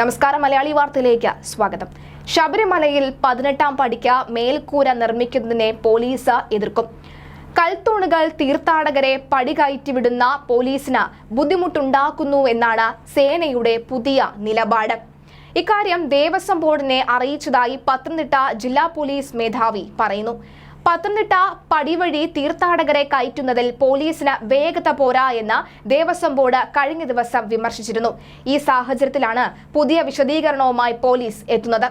നമസ്കാരം മലയാളി വാർത്തയിലേക്ക് സ്വാഗതം. ശബരിമലയിൽ പതിനെട്ടാം പടിക്ക് മേൽക്കൂര നിർമ്മിക്കുന്നതിനെ പോലീസ് എതിർക്കും. കൽത്തൂണുകൾ തീർത്ഥാടകരെ പടി കയറ്റിവിടുന്ന പോലീസിന് ബുദ്ധിമുട്ടുണ്ടാക്കുന്നു എന്നാണ് സേനയുടെ പുതിയ നിലപാട്. ഇക്കാര്യം ദേവസ്വം ബോർഡിനെ അറിയിച്ചതായി പത്തനംതിട്ട ജില്ലാ പോലീസ് മേധാവി പറയുന്നു. പത്തനംതിട്ട പടിവഴി തീർത്ഥാടകരെ കയറ്റുന്നതിൽ പോലീസിന് വേഗത പോരാ എന്ന് ദേവസ്വം ബോർഡ് കഴിഞ്ഞ ദിവസം വിമർശിച്ചിരുന്നു. ഈ സാഹചര്യത്തിലാണ് പുതിയ വിശദീകരണവുമായി പോലീസ് എത്തുന്നത്.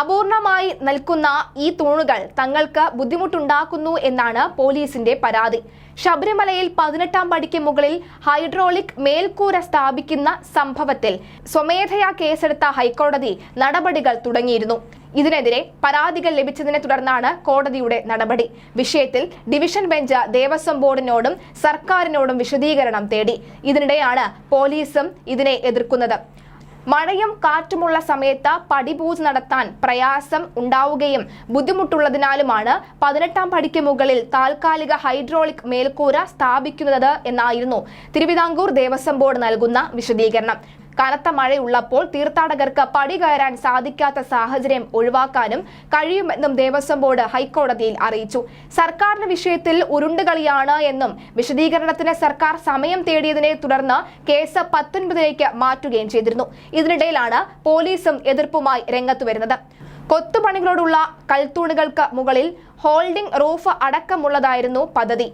അപൂർണമായി നിൽക്കുന്ന ഈ തൂണുകൾ തങ്ങൾക്ക് ബുദ്ധിമുട്ടുണ്ടാക്കുന്നു എന്നാണ് പോലീസിന്റെ പരാതി. ശബരിമലയിൽ പതിനെട്ടാം പടിക്ക് മുകളിൽ ഹൈഡ്രോളിക് മേൽക്കൂര സ്ഥാപിക്കുന്ന സംഭവത്തിൽ സ്വമേധയാ കേസെടുത്ത ഹൈക്കോടതി നടപടികൾ തുടങ്ങിയിരുന്നു. ഇതിനെതിരെ പരാതികൾ ലഭിച്ചതിനെ തുടർന്നാണ് കോടതിയുടെ നടപടി. വിഷയത്തിൽ ഡിവിഷൻ ബെഞ്ച് ദേവസ്വം ബോർഡിനോടും സർക്കാരിനോടും വിശദീകരണം തേടി. ഇതിനിടെയാണ് പോലീസും ഇതിനെ എതിർക്കുന്നത്. മഴയും കാറ്റുമുള്ള സമയത്ത് പടിപൂജ നടത്താൻ പ്രയാസം ഉണ്ടാവുകയും ബുദ്ധിമുട്ടുള്ളതിനാലുമാണ് പതിനെട്ടാം പടിക്ക് മുകളിൽ താൽക്കാലിക ഹൈഡ്രോളിക് മേൽക്കൂര സ്ഥാപിക്കുന്നത് എന്നായിരുന്നു തിരുവിതാംകൂർ ദേവസ്വം ബോർഡ് നൽകുന്ന വിശദീകരണം. കനത്ത മഴയുള്ളപ്പോൾ തീർത്ഥാടകർക്ക് പടി കയറാൻ സാധിക്കാത്ത സാഹചര്യം ഒഴിവാക്കാനും കഴിയുമെന്നും ദേവസ്വം ബോർഡ് ഹൈക്കോടതിയിൽ അറിയിച്ചു. സർക്കാരിന്റെ വിഷയത്തിൽ ഉരുണ്ടുകളിയാണ് എന്നും വിശദീകരണത്തിന് സർക്കാർ സമയം തേടിയതിനെ തുടർന്ന് കേസ് പത്തൊൻപതിലേക്ക് മാറ്റുകയും ചെയ്തിരുന്നു. ഇതിനിടയിലാണ് പോലീസും എതിർപ്പുമായി രംഗത്തു വരുന്നത്. കൊത്തുപണികളോടുള്ള കൽത്തൂണുകൾക്ക് മുകളിൽ ഹോൾഡിംഗ് റൂഫ് അടക്കമുള്ളതായിരുന്നു പദ്ധതി.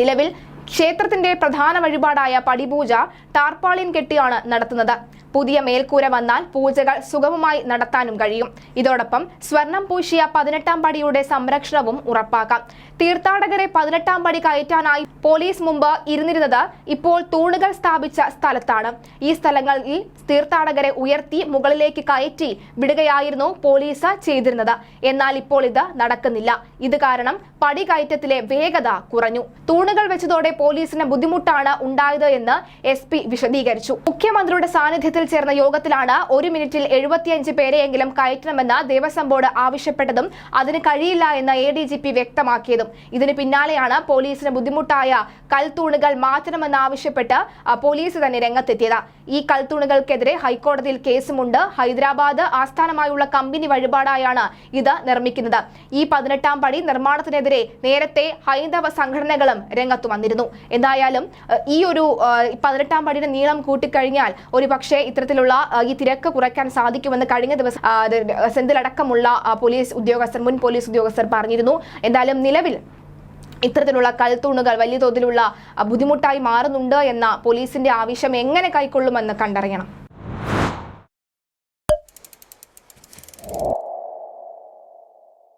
നിലവിൽ ക്ഷേത്രത്തിന്റെ പ്രധാന വഴിപാടായ പടിപൂജ ടാർപ്പാളിൻ കെട്ടിയാണ് നടത്തുന്നത്. പുതിയ മേൽക്കൂര വന്നാൽ പൂജകൾ സുഗമമായി നടത്താനും കഴിയും. ഇതോടൊപ്പം സ്വർണം പൂശിയ പതിനെട്ടാം പടിയുടെ സംരക്ഷണവും ഉറപ്പാക്കാം. തീർത്ഥാടകരെ പതിനെട്ടാം പടി കയറ്റാനായി പോലീസ് മുമ്പ് ഇരുന്നിരുന്നത് ഇപ്പോൾ തൂണുകൾ സ്ഥാപിച്ച സ്ഥലത്താണ്. ഈ സ്ഥലങ്ങളിൽ തീർത്ഥാടകരെ ഉയർത്തി മുകളിലേക്ക് കയറ്റി വിടുകയായിരുന്നു പോലീസ് ചെയ്തിരുന്നത്. എന്നാൽ ഇപ്പോൾ ഇത് നടക്കുന്നില്ല. ഇത് കാരണം പടി കയറ്റത്തിലെ വേഗത കുറഞ്ഞു. തൂണുകൾ വെച്ചതോടെ പോലീസിന് ബുദ്ധിമുട്ടാണ് ഉണ്ടായത് എന്ന് എസ് പി വിശദീകരിച്ചു. മുഖ്യമന്ത്രിയുടെ സാന്നിധ്യത്തിൽ ചേർന്ന യോഗത്തിലാണ് ഒരു മിനിറ്റിൽ എഴുപത്തിയഞ്ച് പേരെയെങ്കിലും കയറ്റണമെന്ന് ദേവസ്വം ബോർഡ് ആവശ്യപ്പെട്ടതും അതിന് കഴിയില്ല എന്ന് എ വ്യക്തമാക്കിയതും. ഇതിന് പിന്നാലെയാണ് പോലീസിന് ബുദ്ധിമുട്ടായ കൽത്തൂണുകൾ മാറ്റണമെന്നാവശ്യപ്പെട്ട് പോലീസ് തന്നെ രംഗത്തെത്തിയത്. ഈ കൽത്തൂണുകൾക്കെതിരെ ഹൈക്കോടതിയിൽ കേസുമുണ്ട്. ഹൈദരാബാദ് ആസ്ഥാനമായുള്ള കമ്പനി വഴിപാടായാണ് ഇത് നിർമ്മിക്കുന്നത്. ഈ പതിനെട്ടാം പടി നിർമ്മാണത്തിനെതിരെ നേരത്തെ ഹൈന്ദവ സംഘടനകളും രംഗത്ത് വന്നിരുന്നു. എന്തായാലും ഈ ഒരു പതിനെട്ടാം പടിയുടെ നീളം കൂട്ടിക്കഴിഞ്ഞാൽ ഒരു പക്ഷേ ഇത്തരത്തിലുള്ള ഈ തിരക്ക് കുറയ്ക്കാൻ സാധിക്കുമെന്ന് കഴിഞ്ഞ ദിവസം സെന്തിലടക്കമുള്ള പോലീസ് ഉദ്യോഗസ്ഥർ മുൻ പോലീസ് ഉദ്യോഗസ്ഥർ പറഞ്ഞിരുന്നു. എന്തായാലും നിലവിൽ ഇത്തരത്തിലുള്ള കൽത്തൂണുകൾ വലിയ തോതിലുള്ള ബുദ്ധിമുട്ടായി മാറുന്നുണ്ട് എന്ന പോലീസിന്റെ ആവശ്യം എങ്ങനെ കൈക്കൊള്ളുമെന്ന് കണ്ടറിയണം.